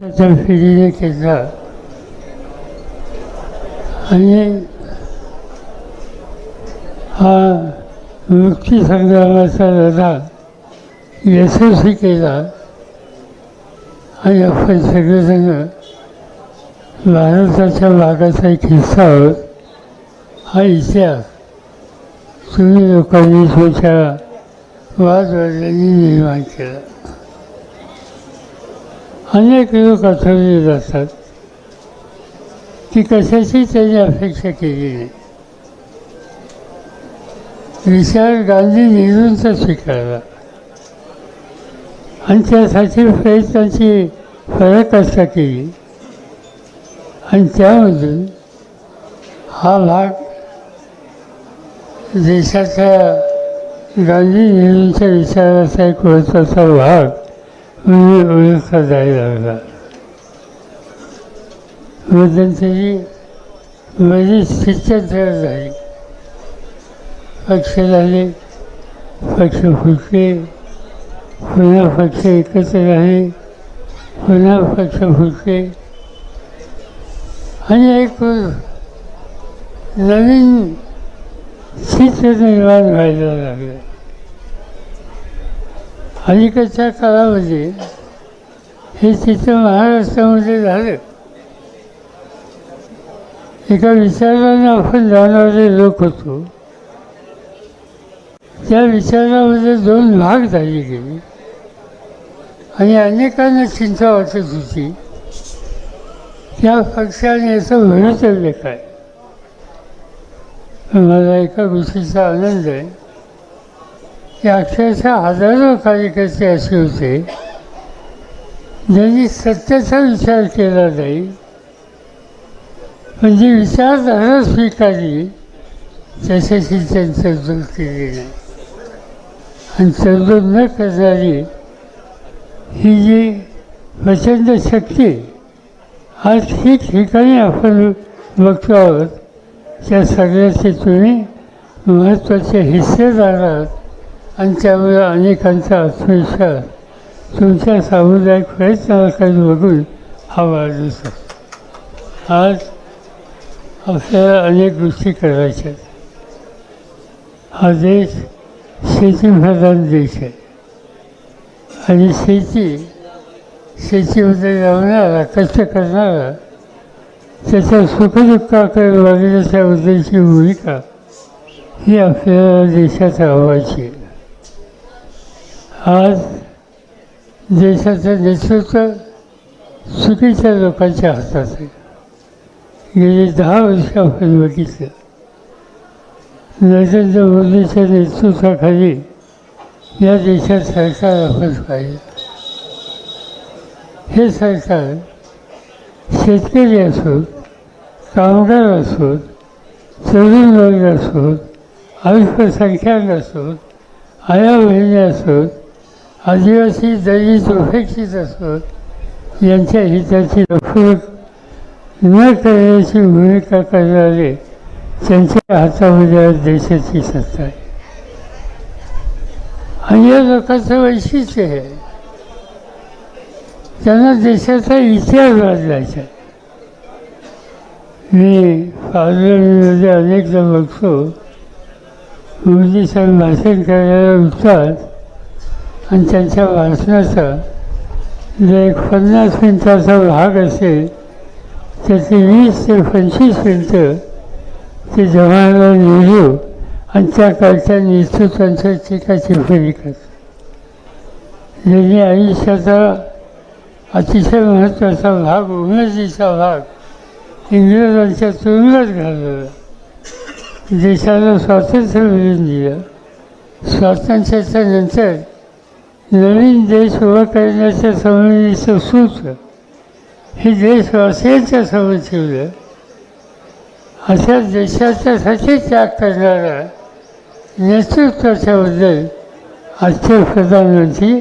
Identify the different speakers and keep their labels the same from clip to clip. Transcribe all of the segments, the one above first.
Speaker 1: त्याचा फेरीने केला आणि हा मुक्ती संग्रामाचा लढा यशस्वी केला आणि आपण सगळेजण भारताच्या भागाचा एक हिस्सा आहोत. हा इतिहास तुम्ही लोकांनी तुमच्या वादवाद्यांनी निर्माण केला. अनेक लोक आठवले जातात. ती कशाची त्यांनी अपेक्षा केली नाही. विचार गांधी नेहरूंचा स्वीकारला. आणि त्यासाठी प्रयत्नांची पराकाष्ठा केली. आणि त्यामधून हा भाग देशाच्या गांधी नेहरूंच्या विचाराचा एक महत्त्वाचा भाग म्हणून ओळखला जायला लागला मध्यंतरी बरीच तयार झाली पक्ष झाले पक्ष फुटले पुन्हा पक्ष एकत्र राहिले पुन्हा पक्ष फुटले आणि एक नवीन चित्र निर्माण व्हायला लागलं. अलीकडच्या काळामध्ये हे चित्र महाराष्ट्रामध्ये झालं? एका विचाराने आपण जाणारे लोक होतो. त्या विचारामध्ये दोन भाग झाले गेले. आणि अनेकांना चिंता वाटत होती. त्या पक्षाने याचं भवितव्य काय? मला एका गोष्टीचा आनंद आहे. की अक्षरशः हजारो कार्यकर्ते असे होते ज्यांनी सत्याचा विचार केला नाही म्हणजे विचारधारा स्वीकारली त्याच्याशी त्यांनी तडजोड केली नाही. आणि तडजोड न करणारी ही जी प्रचंड शक्ती आज ठिकठिकाणी आपण बघतो आहोत त्या सगळ्याचे तुम्ही महत्त्वाचे हिस्सेदार आहात. आणि त्यामुळे अनेकांचा आत्मविश्वास तुमच्या सामुदायिक प्रयत्नाकडे बघून हा वाढत असतो आज आपल्याला अनेक गोष्टी करायच्या हा देश शेतीप्रधान देश आहे. आणि शेती शेतीमध्ये लावणारा कष्ट करणारा त्याच्या सुखदुःखाकडे वागण्याच्या उद्देशी भूमिका ही आपल्याला देशात राहायची आहे. आज देशाचं नेतृत्व चुकीच्या लोकांच्या हातात आहे गेली दहा वर्ष आपण बघितलं. नरेंद्र मोदीच्या नेतृत्वाखाली या देशात सरकार आपण पाहिजे हे सरकार शेतकरी असोत कामगार असोत तरुण वर्ग असोत अल्पसंख्याक असोत आया बहिणी असोत आदिवासी दलित उपेक्षित असतो यांच्या हिताची रफूक न करण्याची भूमिका करणारे त्यांच्या हातामध्ये आज देशाची सत्ता आहे. आणि या लोकांचं वैशिष्ट्य आहे. त्यांना देशाचा इतिहास बदलायचा मी पार्लमेंटमध्ये अनेकदा बघतो मोदी साहेब भाषण करायला उठतात आणि त्यांच्या भाषणाचा जर एक पन्नास मिनटाचा भाग असेल त्याचे वीस ते पंचवीस मिनटं ते जवाहरलाल नेहरू आणि त्या काळच्या नेतृत्वांच्या टीकाटिप्पणी करतात. ज्यांनी आयुष्याचा अतिशय महत्त्वाचा भाग उन्नतीचा भाग इंग्रजांच्या तुरुंगात घालवला. देशाला स्वातंत्र्य मिळून दिलं. स्वातंत्र्याच्या नंतर नवीन देश उभा करण्याच्या संबंधीचं सूत्र. हे देशवासियांच्या समोर ठेवलं अशा देशाच्यासाठी त्याग करणारा नेतृत्वाच्याबद्दल आजचे प्रधानमंत्री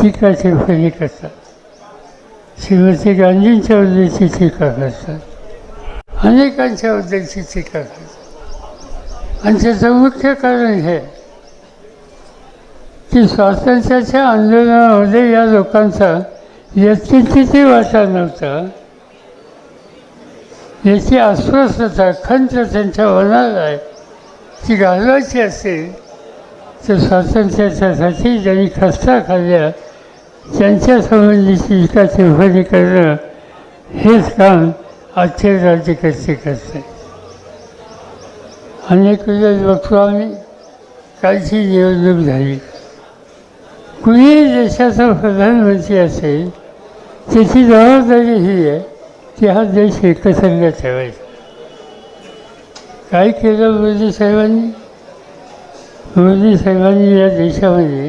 Speaker 1: टीका टिप्पणी करतात. श्रीमती गांधींच्याबद्दलची टीका करतात. अनेकांच्याबद्दलची टीका करतात. आणि त्याचं मुख्य कारण हे की स्वातंत्र्याच्या आंदोलनामध्ये या लोकांचा व्यक्तींची वाटा नव्हता याची अस्वस्थता खंत त्यांच्या मनाला आहे. ती घालवायची असेल तर स्वातंत्र्याच्यासाठी ज्यांनी खस्ता खाल्ल्या. त्यांच्यासंबंधीची संबंधीची एका करणं हेच काम आजचे राज्यकर्ते करते? अनेक वेळेस बघतो आम्ही कालची निवडणूक झाली. कुणीही देशाचा प्रधानमंत्री असेल त्याची जबाबदारी ही आहे की हा देश एकसंघ ठेवायचा. काय केलं मोदी साहेबांनी? मोदी साहेबांनी या देशामध्ये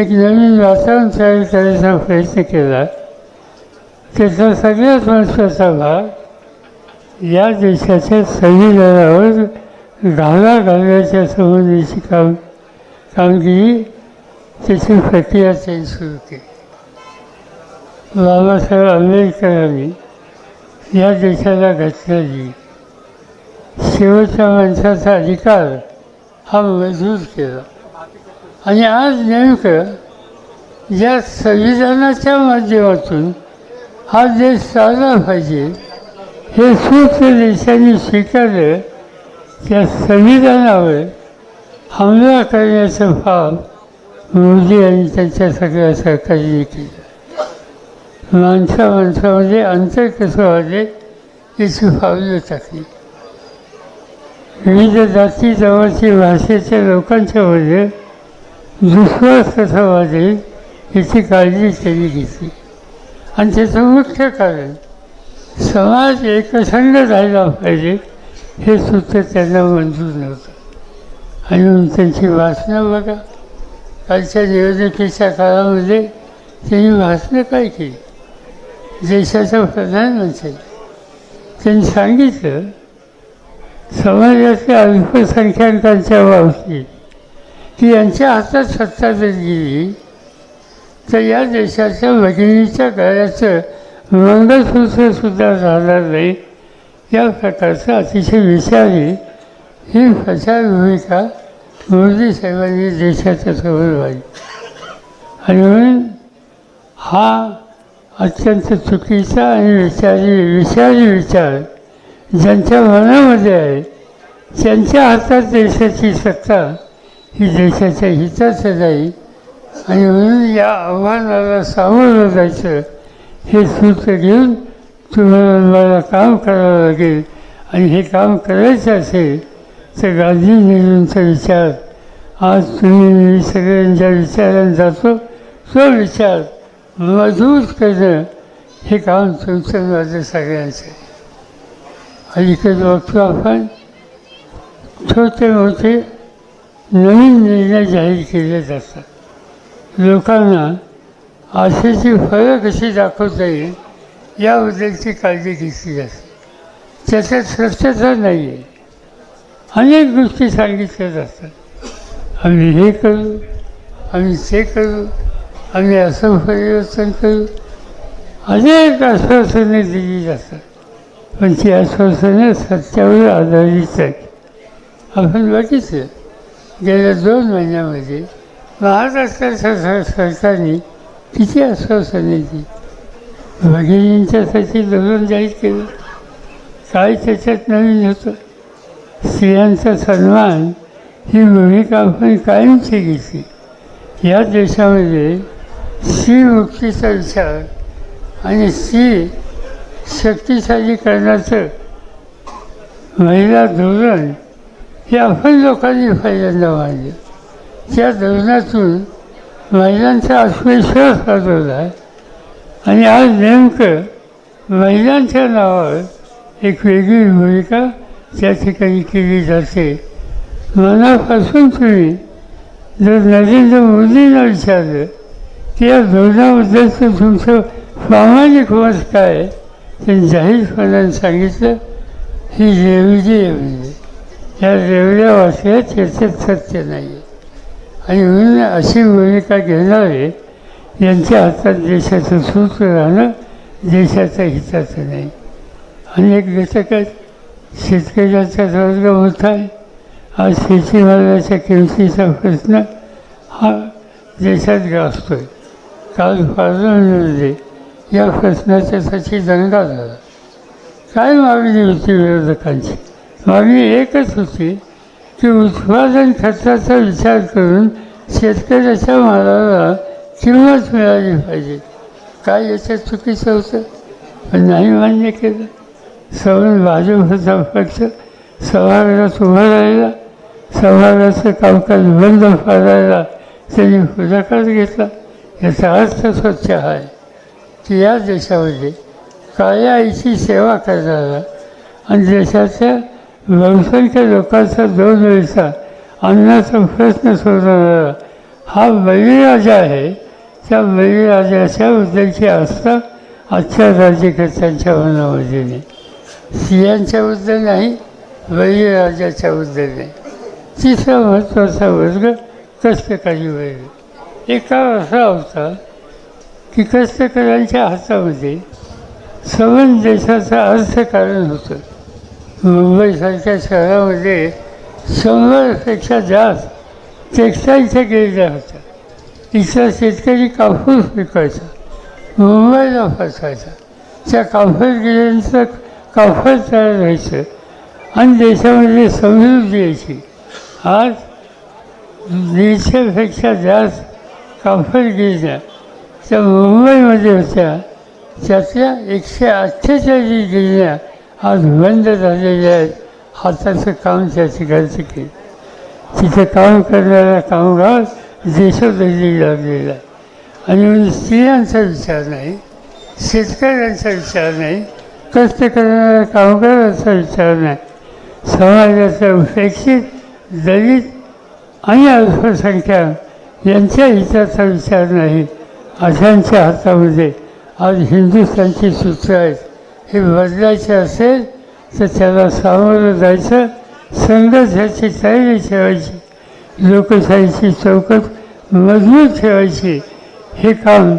Speaker 1: एक नवीन वातावरण तयार करायचा प्रयत्न केला. त्याचा सगळ्यात महत्त्वाचा भाग या देशाच्या संविधानावर घाला घालण्याच्या संबंधीची काम कामगिरी त्याची प्रक्रिया त्यांनी सुरू केली. बाबासाहेब आंबेडकरांनी या देशाला घटना शेवटच्या माणसाचा अधिकार हा मजबूत केला. आणि आज नेमकं ज्या संविधानाच्या माध्यमातून हा देश चालला पाहिजे हे सूत्र देशांनी स्वीकारलं त्या संविधानावर हमला करण्याचं पाप मोदी आणि त्यांच्या सगळ्या सरकारने केलं माणसा माणसामध्ये अंतर कसं वाढले याची फावली टाकली. विविध जाती जवळची भाषेच्या लोकांच्यामध्ये विश्वास कसा वाढेल याची काळजी त्यांनी घेतली. आणि त्याचं मुख्य कारण समाज एकसंघ राहिला पाहिजे हे सूत्र त्यांना मंजूर नव्हतं. आणि त्यांची वाचना बघा. कालच्या निवडणुकीच्या काळामध्ये त्यांनी भाषणं काय केली? देशाचा प्रधानमंत्री. त्यांनी सांगितलं समाजातल्या अल्पसंख्याकांच्या बाबतीत की यांच्या हातात सत्ता जर गेली तर या देशाच्या भगिनीच्या गळ्याचं मंगळसूत्रसुद्धा राहणार नाही. या प्रकारचं अतिशय विचारी ही प्रचार भूमिका मोदी साहेबांनी देशाचं समोर व्हावी आणि म्हणून हा अत्यंत चुकीचा आणि विचारी विचारी विचार ज्यांच्या मनामध्ये आहे त्यांच्या हातात देशाची सत्ता ही देशाच्या हिताचं नाही. आणि म्हणून या आव्हानाला सामोरं जायचं हे सूत्र घेऊन तुम्हाला मला काम करावं लागेल. आणि हे काम करायचं असेल तर गांधी विचार. आज तुम्ही मी सगळ्यांच्या विचाराने जातो तो विचार मजबूत करणं हे काम तुमचं माझं सगळ्यांचं. आहे अलीकडे बघतो आपण छोटे मोठे नवीन निर्णय जाहीर केले जातात. लोकांना आशेची फळं कशी दाखवता येईल याबद्दलची काळजी घेतली जाते. त्याच्यात स्वच्छता नाही आहे अनेक गोष्टी सांगितल्या जातात. आम्ही हे करू आम्ही ते करू आम्ही असं परिवर्तन करू. अनेक आश्वासने दिली जातात. पण ती आश्वासनं सत्यावर आधारित आहेत. आपण बघितलं गेल्या दोन महिन्यामध्ये महाराष्ट्राच्या सर सरकारने किती आश्वासने दिली? भगिनींच्यासाठी धोरण जाहीर केलं. काय त्याच्यात नवीन होतं. स्त्रियांचा सन्मान ही भूमिका आपण कायमची घेतली या देशामध्ये स्त्री मुक्तीचा विचार आणि स्त्री शक्तिशाली करण्याचं महिला धोरण हे आपण लोकांनी पहिल्यांदा मांडलं त्या धोरणातून महिलांचा आत्मविश्वास वाढवला आहे आणि आज नेमकं महिलांच्या नावावर एक वेगळी भूमिका त्या ठिकाणी केली जाते. मनापासून तुम्ही जर नरेंद्र मोदींना विचारलं की या धोरणाबद्दलचं तुमचं प्रामाणिक मत काय? त्यांनी जाहीरपणाने सांगितलं ही रेवडी म्हणजे या रेवड्या वाचल्यात त्याचं सत्य नाही. आहे आणि म्हणून अशी भूमिका घेणारे यांच्या हातात देशाचं सूत्र राहणं देशाच्या हिताचं नाही. अनेक घटक आहेत. शेतकऱ्याचा वर्ग होत आहे आज शेतीमालाच्या किमतीचा प्रश्न हा देशात ग्रासतो आहे काल पार्लमेंटमध्ये म्हणजे या प्रश्नाच्यासाठी दंगा झाला काय मागणी होती विरोधकांची? मागणी एकच होती की उत्पादन खर्चाचा विचार करून शेतकऱ्याच्या मालाला किंमत मिळाली पाहिजे. काय याच्यात चुकीचं होतं? पण नाही मान्य केलं. सवय होता फक्त सभागृहात उभा राहिला सभागृहाचं कामकाज बंद पाडायला त्यांनी पुढाकार घेतला. याचा अर्थ स्वच्छ आहे. की या देशामध्ये काळ्या आईची सेवा करणारा आणि देशाच्या बहुसंख्य लोकांचा दोन वेळचा अन्नाचा प्रश्न सोडवणारा हा बळीराजा आहे. त्या बळीराजाच्या उद्याची आस्था आजच्या राज्यकर्त्यांच्या मनामध्ये. स्त्रियांच्या स्त्रियांच्याबद्दल नाही बळीराजाच्या बद्दल नाही. तिसरा महत्त्वाचा वर्ग कष्टकारी वर्ग. एक काळ असा होता की कष्टकऱ्यांच्या हातामध्ये सबंध देशाचं अर्थकारण होतं. मुंबईसारख्या शहरामध्ये शंभरपेक्षा जास्त टेक्स्टाईलच्या गिरण्या होत्या इथला शेतकरी कापूस पिकायचा मुंबईला फसायचा. त्या कापूस गिऱ्यांचं कापड तयार व्हायचं. आणि देशामध्ये समृद्धी यायची. आज दीडशेपेक्षा जास्त कापड गिरण्या त्या मुंबईमध्ये होत्या. त्यातल्या एकशे अठ्ठेचाळीस गिरण्या आज बंद झालेल्या आहेत. हाताचं काम त्या ठिकाणचं केलं तिथे काम करणारा कामगार देशोधडी लागलेला आहे. आणि म्हणून स्त्रियांचा विचार नाही. शेतकऱ्यांचा विचार नाही. कष्ट करणाऱ्या कामगारांचा विचार नाही समाजाच्या उपेक्षित दलित आणि अल्पसंख्याक यांच्या हिताचा विचार नाही अशांच्या हातामध्ये आज हिंदुस्थानची सूत्र आहेत. हे बदलायचे असेल तर त्याला सामोरं जायचं संघर्षाची तयारी ठेवायची लोकशाहीची चौकट मजबूत ठेवायची. हे काम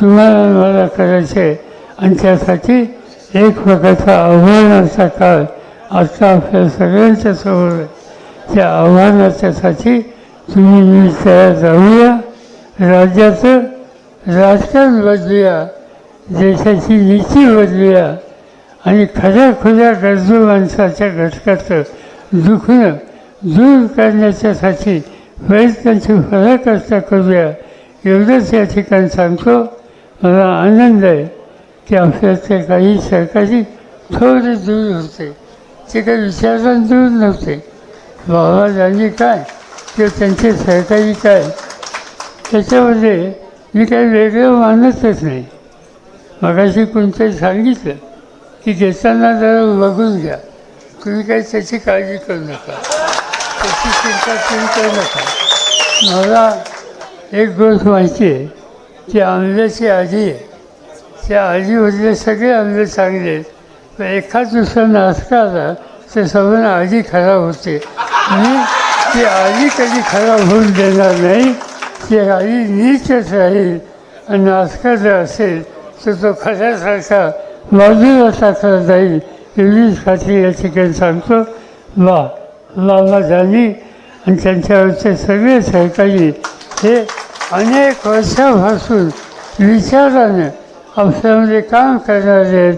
Speaker 1: तुम्हाला मला करायचं आहे आणि त्यासाठी एक प्रकारचा आव्हानाचा काळ. आता आपल्या सगळ्यांच्या समोर आहे. त्या आव्हानाच्यासाठी तुम्ही मी तयार राहूया. राज्याचं राजकारण बदलूया. देशाची नीती बदलूया. आणि खऱ्या खुऱ्या गरजू माणसाच्या घटकाचं दुखणं दूर करण्याच्यासाठी प्रयत्नांची करता करूया. एवढंच या ठिकाणी सांगतो. मला आनंद आहे. की ते काही सरकारी थोडे दूर होते ते काही विचारां दूर नव्हते बाबाजांनी काय किंवा त्यांचे सरकारी काय त्याच्यामध्ये मी काही वेगळं मानतच नाही मगाशी कोणतरी सांगितलं की घेताना जरा बघून घ्या तुम्ही काही त्याची काळजी करू नका त्याची चिंता तुम्ही करू नका मला एक गोष्ट माहिती आहे की आंब्याची आजी आहे त्या आजीमधले सगळे आंबे चांगले. आहेत पण एखाद दुसरा नाचका आला ते सगळं आजी खराब होते. मी ती आजी कधी खराब होऊन देणार नाही. ती आजी नीटच राहील आणि नाचका जर असेल तर तो खऱ्यासारखा बाजूला टाकला जाईल. एवढीच खात्री या ठिकाणी सांगतो वा बाबा जानी. आणि त्यांच्यावरचे सगळे सहकारी हे अनेक वर्षापासून विचारानं आमच्यामध्ये म्हणजे काम करणारे आहेत.